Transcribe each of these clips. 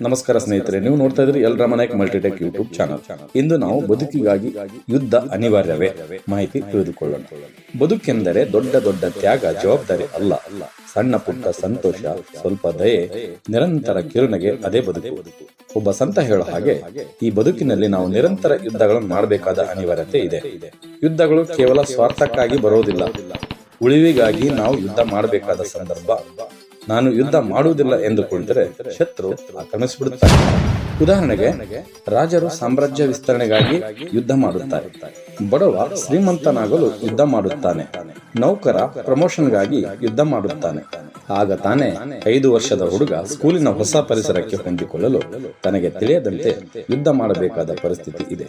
ನಮಸ್ಕಾರ ಸ್ನೇಹಿತರೆ, ನೀವು ನೋಡ್ತಾ ಇದ್ರಿ L Ramanayak multitech YouTube channel. ಇಂದು ನಾವು ಬದುಕಿಗಾಗಿ ಯುದ್ಧ ಅನಿವಾರ್ಯವೇ ಮಾಹಿತಿ ತಿಳಿದುಕೊಳ್ಳೋಣ. ಬದುಕೆಂದರೆ ದೊಡ್ಡ ದೊಡ್ಡ ತ್ಯಾಗ, ಜವಾಬ್ದಾರಿ ಅಲ್ಲ ಅಲ್ಲ. ಸಣ್ಣ ಪುಟ್ಟ ಸಂತೋಷ, ಸ್ವಲ್ಪ ದಯೆ, ನಿರಂತರ ಕಿರುನಗೆ ಅದೇ ಬದುಕು. ಒಬ್ಬ ಸಂತ ಹೇಳೋ ಹಾಗೆ, ಈ ಬದುಕಿನಲ್ಲಿ ನಾವು ನಿರಂತರ ಯುದ್ಧಗಳನ್ನು ಮಾಡಬೇಕಾದ ಅನಿವಾರ್ಯತೆ ಇದೆ. ಯುದ್ಧಗಳು ಕೇವಲ ಸ್ವಾರ್ಥಕ್ಕಾಗಿ ಬರೋದಿಲ್ಲ. ಉಳಿವಿಗಾಗಿ ನಾವು ಯುದ್ಧ ಮಾಡಬೇಕಾದ ಸಂದರ್ಭ. ನಾನು ಯುದ್ಧ ಮಾಡುವುದಿಲ್ಲ ಎಂದು ಕುಳಿತರೆ ಶತ್ರು ಆಕ್ರಮಿಸಿಬಿಡುತ್ತಾರೆ ಉದಾಹರಣೆಗೆ, ರಾಜರು ಸಾಮ್ರಾಜ್ಯ ವಿಸ್ತರಣೆಗಾಗಿ ಯುದ್ಧ ಮಾಡುತ್ತಾರೆ. ಬಡವ ಶ್ರೀಮಂತನಾಗಲು ಯುದ್ಧ ಮಾಡುತ್ತಾನೆ. ನೌಕರ ಪ್ರಮೋಷನ್ಗಾಗಿ ಯುದ್ಧ ಮಾಡುತ್ತಾನೆ. ಆಗ ತಾನೇ ಐದು ವರ್ಷದ ಹುಡುಗ ಸ್ಕೂಲಿನ ಹೊಸ ಪರಿಸರಕ್ಕೆ ಹೊಂದಿಕೊಳ್ಳಲು ತನಗೆ ತಿಳಿಯದಂತೆ ಯುದ್ಧ ಮಾಡಬೇಕಾದ ಪರಿಸ್ಥಿತಿ ಇದೆ.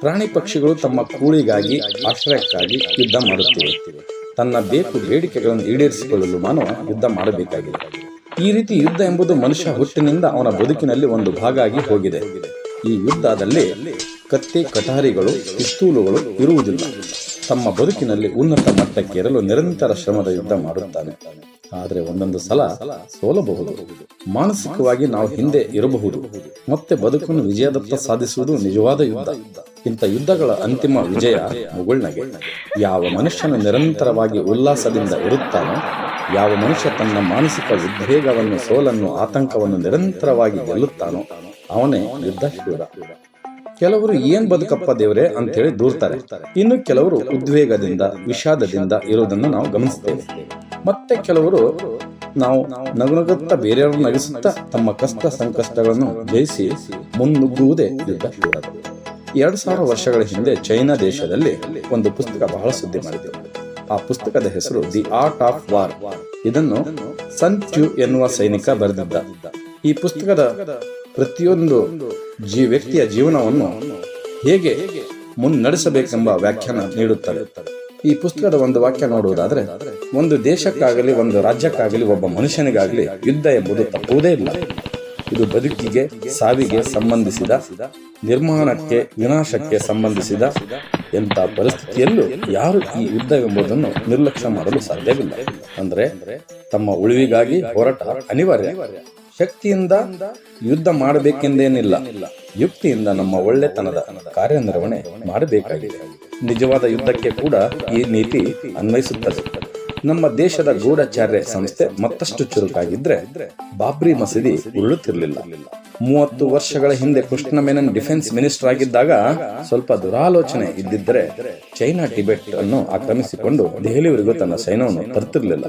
ಪ್ರಾಣಿ ಪಕ್ಷಿಗಳು ತಮ್ಮ ಕೂಳಿಗಾಗಿ ಆಶ್ರಯಕ್ಕಾಗಿ ಯುದ್ಧ ಮಾಡುತ್ತಿವೆ. ತನ್ನ ಬೇಕು ಬೇಡಿಕೆಗಳನ್ನು ಈಡೇರಿಸಿಕೊಳ್ಳಲು ಮಾನವ ಯುದ್ಧ ಮಾಡಬೇಕಾಗಿದೆ. ಈ ರೀತಿ ಯುದ್ಧ ಎಂಬುದು ಮನುಷ್ಯ ಹುಟ್ಟಿನಿಂದ ಅವನ ಬದುಕಿನಲ್ಲಿ ಒಂದು ಭಾಗ ಆಗಿ ಹೋಗಿದೆ. ಈ ಯುದ್ಧದಲ್ಲಿ ಕತ್ತಿ ಕಟಾರಿಗಳು, ಪಿಸ್ತೂಲುಗಳು ಇರುವುದಿಲ್ಲ. ತಮ್ಮ ಬದುಕಿನಲ್ಲಿ ಉನ್ನತ ಮಟ್ಟಕ್ಕೇರಲು ನಿರಂತರ ಶ್ರಮದ ಯುದ್ಧ ಮಾಡುತ್ತಾನೆ ಆದರೆ ಒಂದೊಂದು ಸಲ ಸೋಲಬಹುದು. ಮಾನಸಿಕವಾಗಿ ನಾವು ಹಿಂದೆ ಇರಬಹುದು. ಮತ್ತೆ ಬದುಕನ್ನು ವಿಜಯದತ್ತ ಸಾಧಿಸುವುದು ನಿಜವಾದ ಯುದ್ಧ. ಇಂಥ ಯುದ್ಧಗಳ ಅಂತಿಮ ವಿಜಯ ಮುಗುಳ್ನಗೆ ಯಾವ ಮನುಷ್ಯನು ನಿರಂತರವಾಗಿ ಉಲ್ಲಾಸದಿಂದ ಇರುತ್ತಾನೋ, ಯಾವ ಮನುಷ್ಯ ತನ್ನ ಮಾನಸಿಕ ಉದ್ವೇಗವನ್ನು, ಸೋಲನ್ನು, ಆತಂಕವನ್ನು ನಿರಂತರವಾಗಿ ಗೆಲ್ಲುತ್ತಾನೋ, ಅವನೇ ಯುದ್ಧ ಶೂರ ಕೆಲವರು ಏನ್ ಬದುಕಪ್ಪ ದೇವ್ರೆ ಅಂತೇಳಿ ದೂರ್ತಾರೆ. ಇನ್ನು ಕೆಲವರು ಉದ್ವೇಗದಿಂದ, ವಿಷಾದದಿಂದ ಇರುವುದನ್ನು ನಾವು ಗಮನಿಸ್ತೇವೆ. ಮತ್ತೆ ಕೆಲವರು ನಾವು ನಗುನಗುತ್ತಾ ಬೇರೆಯವರು ನಗಿಸುತ್ತಾ ತಮ್ಮ ಕಷ್ಟ ಸಂಕಷ್ಟಗಳನ್ನು ಜಯಿಸಿ ಮುನ್ನುಗ್ಗುವುದೇ ಯುದ್ಧ ಶೂರರು ಎರಡು ಸಾವಿರ ವರ್ಷಗಳ ಹಿಂದೆ ಚೈನಾ ದೇಶದಲ್ಲಿ ಒಂದು ಪುಸ್ತಕ ಬಹಳ ಸುದ್ದಿ ಮಾಡಿದೆ. ಆ ಪುಸ್ತಕದ ಹೆಸರು ದಿ ಆರ್ಟ್ ಆಫ್ ವಾರ್ ಇದನ್ನು ಸನ್ ಟ್ಯೂ ಎನ್ನುವ ಸೈನಿಕ ಬರೆದಿದ್ದ. ಈ ಪುಸ್ತಕದ ಪ್ರತಿಯೊಂದು ಜೀ, ವ್ಯಕ್ತಿಯ ಜೀವನವನ್ನು ಹೇಗೆ ಮುನ್ನಡೆಸಬೇಕೆಂಬ ವ್ಯಾಖ್ಯಾನ ನೀಡುತ್ತದೆ. ಈ ಪುಸ್ತಕದ ಒಂದು ವಾಕ್ಯ ನೋಡುವುದಾದ್ರೆ, ಒಂದು ದೇಶಕ್ಕಾಗಲಿ, ಒಂದು ರಾಜ್ಯಕ್ಕಾಗಲಿ, ಒಬ್ಬ ಮನುಷ್ಯನಿಗಾಗಲಿ ಯುದ್ಧ ಎಂಬುದು ತಪ್ಪುವುದೇ ಇಲ್ಲ. ಇದು ಬದುಕಿಗೆ, ಸಾವಿಗೆ ಸಂಬಂಧಿಸಿದ, ನಿರ್ಮಾಣಕ್ಕೆ, ವಿನಾಶಕ್ಕೆ ಸಂಬಂಧಿಸಿದ ಎಂಥ ಪರಿಸ್ಥಿತಿಯಲ್ಲೂ ಯಾರು ಈ ಯುದ್ಧವೆಂಬುದನ್ನು ನಿರ್ಲಕ್ಷ್ಯ ಮಾಡಲು ಸಾಧ್ಯವಿಲ್ಲ. ಅಂದ್ರೆ ತಮ್ಮ ಉಳಿವಿಗಾಗಿ ಹೋರಾಟ ಅನಿವಾರ್ಯ. ಶಕ್ತಿಯಿಂದ ಯುದ್ಧ ಮಾಡಬೇಕೆಂದೇನಿಲ್ಲ. ಯುಕ್ತಿಯಿಂದ ನಮ್ಮ ಒಳ್ಳೆತನದ ಕಾರ್ಯನಿರ್ವಹಣೆ ಮಾಡಬೇಕಾಗಿದೆ. ನಿಜವಾದ ಯುದ್ಧಕ್ಕೆ ಕೂಡ ಈ ನೀತಿ ಅನ್ವಯಿಸುತ್ತದೆ. ನಮ್ಮ ದೇಶದ ಗೂಢಚಾರ್ಯ ಸಂಸ್ಥೆ ಮತ್ತಷ್ಟು ಚುರುಕಾಗಿದ್ರೆ ಬಾಬ್ರಿ ಮಸೀದಿ ಉರುಳುತ್ತಿರಲಿಲ್ಲ. ಮೂವತ್ತು ವರ್ಷಗಳ ಹಿಂದೆ ಕೃಷ್ಣ ಮೆನನ್ ಡಿಫೆನ್ಸ್ ಮಿನಿಸ್ಟರ್ ಆಗಿದ್ದಾಗ ಸ್ವಲ್ಪ ದುರಾಲೋಚನೆ ಇದ್ದಿದ್ದರೆ ಚೈನಾ ಟಿಬೆಟ್ ಅನ್ನು ಆಕ್ರಮಿಸಿಕೊಂಡು ದೆಹಲಿವರೆಗೂ ತನ್ನ ಸೈನ್ಯವನ್ನು ತರ್ತಿರ್ಲಿಲ್ಲ.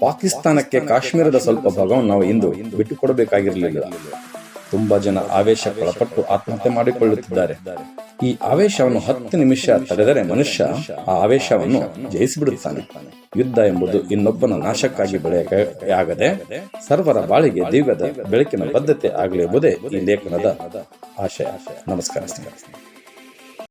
ಪಾಕಿಸ್ತಾನಕ್ಕೆ ಕಾಶ್ಮೀರದ ಸ್ವಲ್ಪ ಭಾಗವನ್ನು ನಾವು ಇಂದು ಬಿಟ್ಟುಕೊಡಬೇಕಾಗಿರಲಿಲ್ಲ. ತುಂಬಾ ಜನ ಆವೇಶಕ್ಕೊಳಪಟ್ಟು ಆತ್ಮಹತ್ಯೆ ಮಾಡಿಕೊಳ್ಳುತ್ತಿದ್ದಾರೆ. ಈ ಆವೇಶವನ್ನು ಹತ್ತು ನಿಮಿಷ ತಡೆದರೆ ಮನುಷ್ಯ ಆ ಆವೇಶವನ್ನು ಜಯಿಸಿಬಿಡುತ್ತಾನೆ. ಯುದ್ಧ ಎಂಬುದು ಇನ್ನೊಬ್ಬನ ನಾಶಕ್ಕಾಗಿ ಬೆಳೆಯಾಗದೆ ಸರ್ವರ ಬಾಳಿಗೆ ದಿವ್ಯದ ಬೆಳಕಿನ ಬದ್ಧತೆ ಆಗಲಿ ಎಂಬುದೇ ಈ ಲೇಖನದ ಆಶಯ. ನಮಸ್ಕಾರ